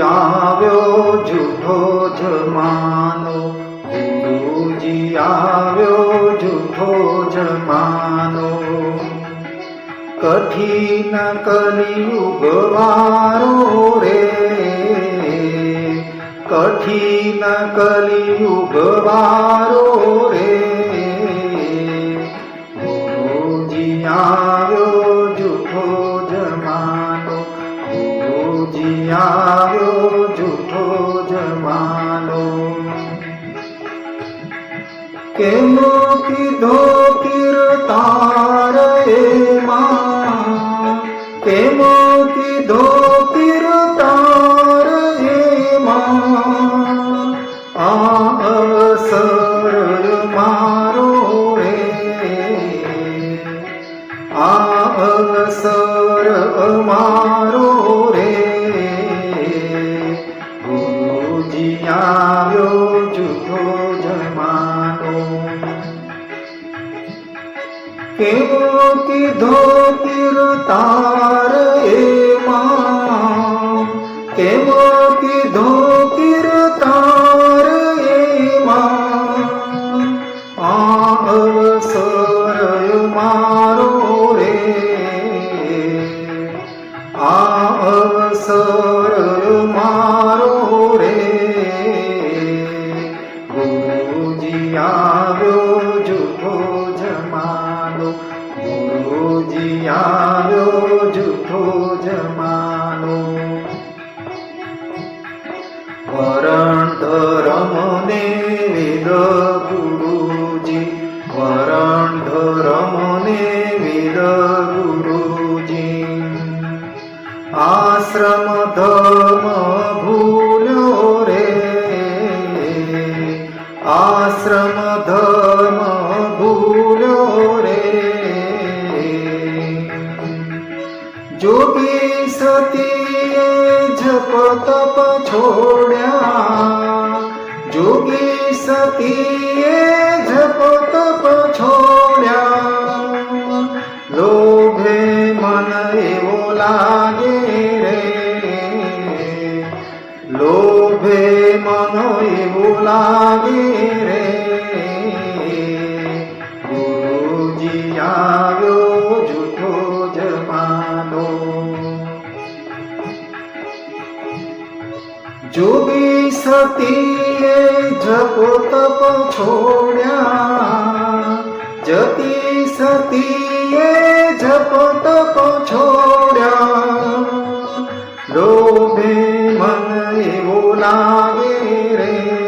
આવ્યો જૂઠો જમાનો ગુરુજી આવ્યો જૂઠો જમાનો કઠિન કલિયુગ વારો રે. કઠિન કલિયુગ વારો રે. ગુરુજી આવ્યો આવ્યો જૂઠો જમાનો. કેમ કીધો કીર્તાર એમાં કેમો કીધો કેવો કીધો કીર્તાર એમાં કેવો કીધો કીર્તાર એમાં આ અવસર મારો રે. આ અવસર છોડ્યા. જોગી સતીએ જપ તપ છોડ્યા. લોભે મન એવો લાગે રે. લોભે મન એવો લાગે રે. ગુરુજી આવ્યો જોગી સતીએ જપો તપ છોડ્યા. જતી સતીએ જપો તપ છોડ્યા. લોભે મન એવું લાગે રે.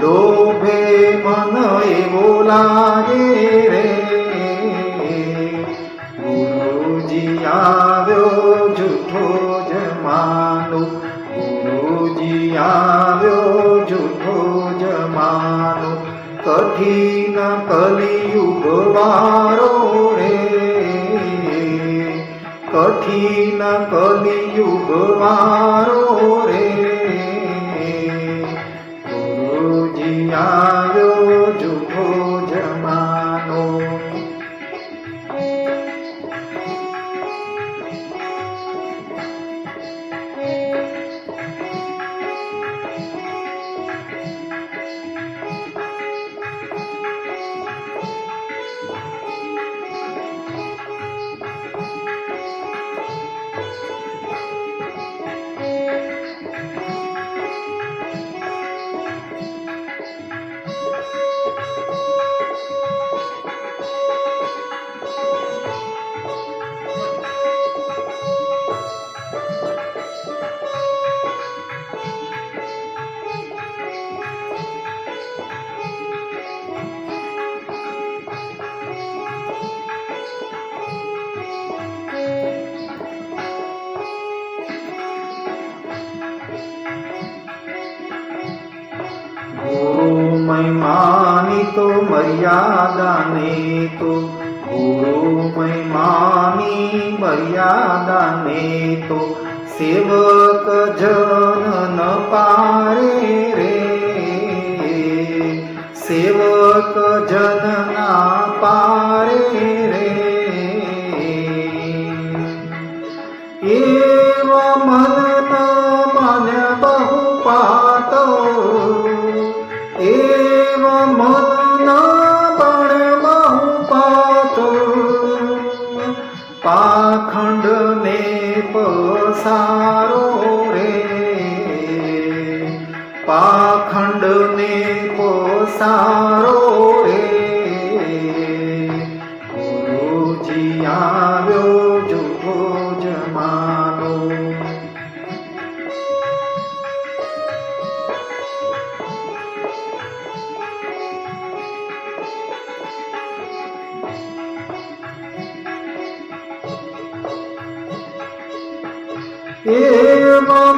લોભે મન એવું લાગે રે. કઠિન કલિયુગ વારો રે કઠિન કલિયુગ વારો રે. મહિમાની તો મર્યાદા ને તો. ગુરુ મહિમાની મર્યાદા ને તો. સેવક જન ન પારે રે. સેવક જન ના પારે રે. એવા મન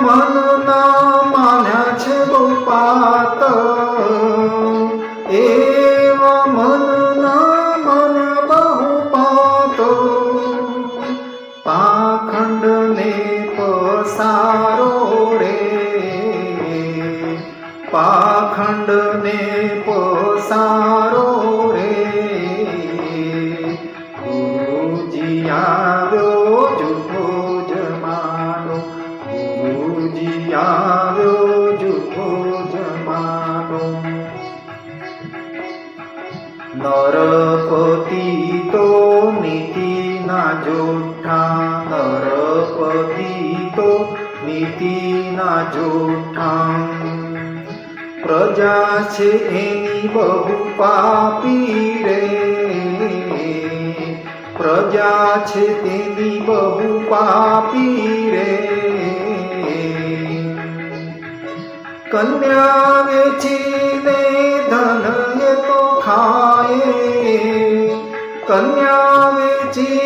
જોઠા પ્રજા છે એની બહુ પાપી રે. પ્રજા છે તેની બહુ પાપી રે. કન્યા વેચીને ધન એ તો ખાય. કન્યા વેચીને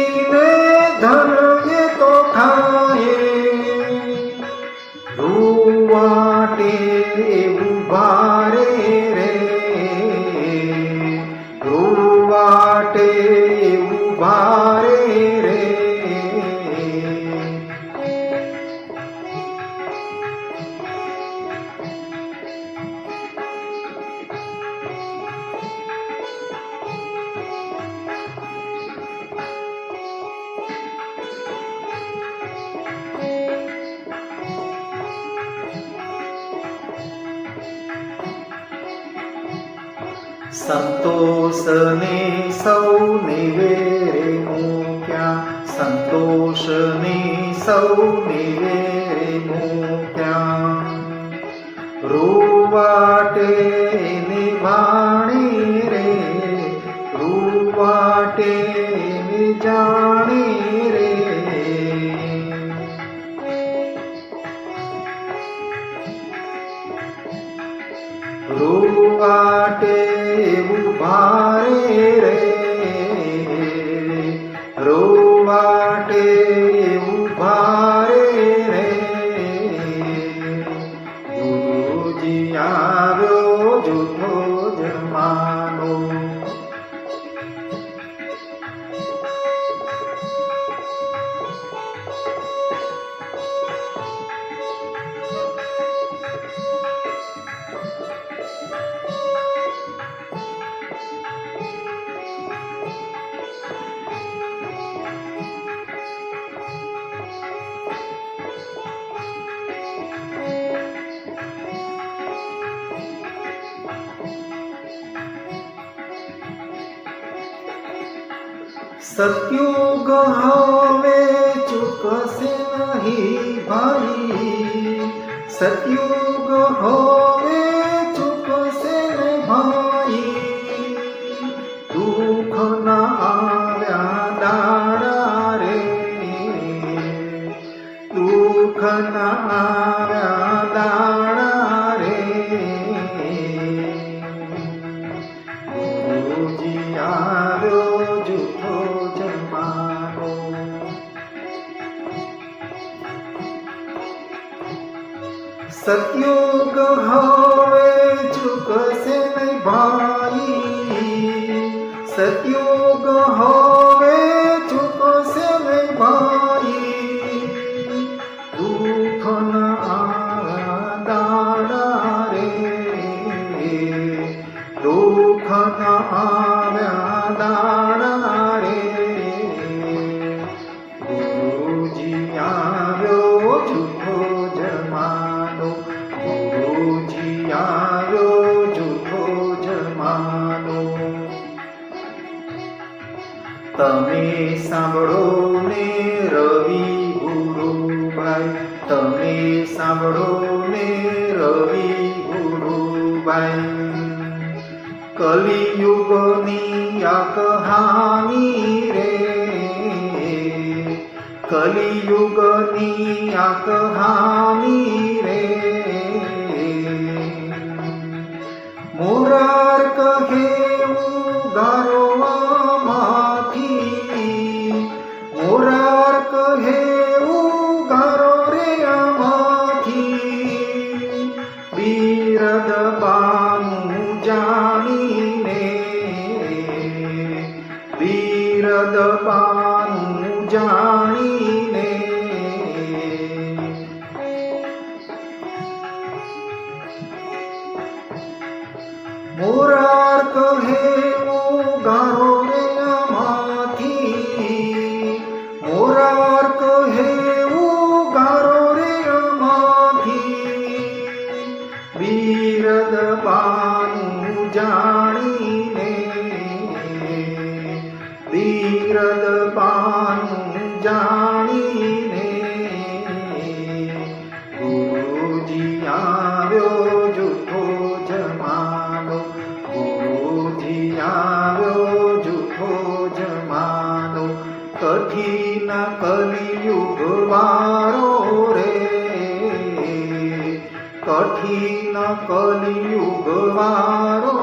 સંતોષને સૌને વેરે મૂક્યા સંતોષને સૌને વેરે મૂક્યા રૂવાટે નિભાણી રે રૂવાટે જાણી સત્યુગ હવે ચૂકશે નહીં ભાઈ સત્યુગ હવે તમે સાંભળો ને રવિ ગુરુભાઈ તમે સાંભળો ને રવિ ગુરુભાઈ કલિયુગની આ કહાની રે કલિયુગની આ કહાની રે મોરાર કહે ઉગારોમાંથી the power. આવ્યો જુઠો જમાનો કઠિન કલિયુગ વારો રે. કઠિન કલિયુગ વારો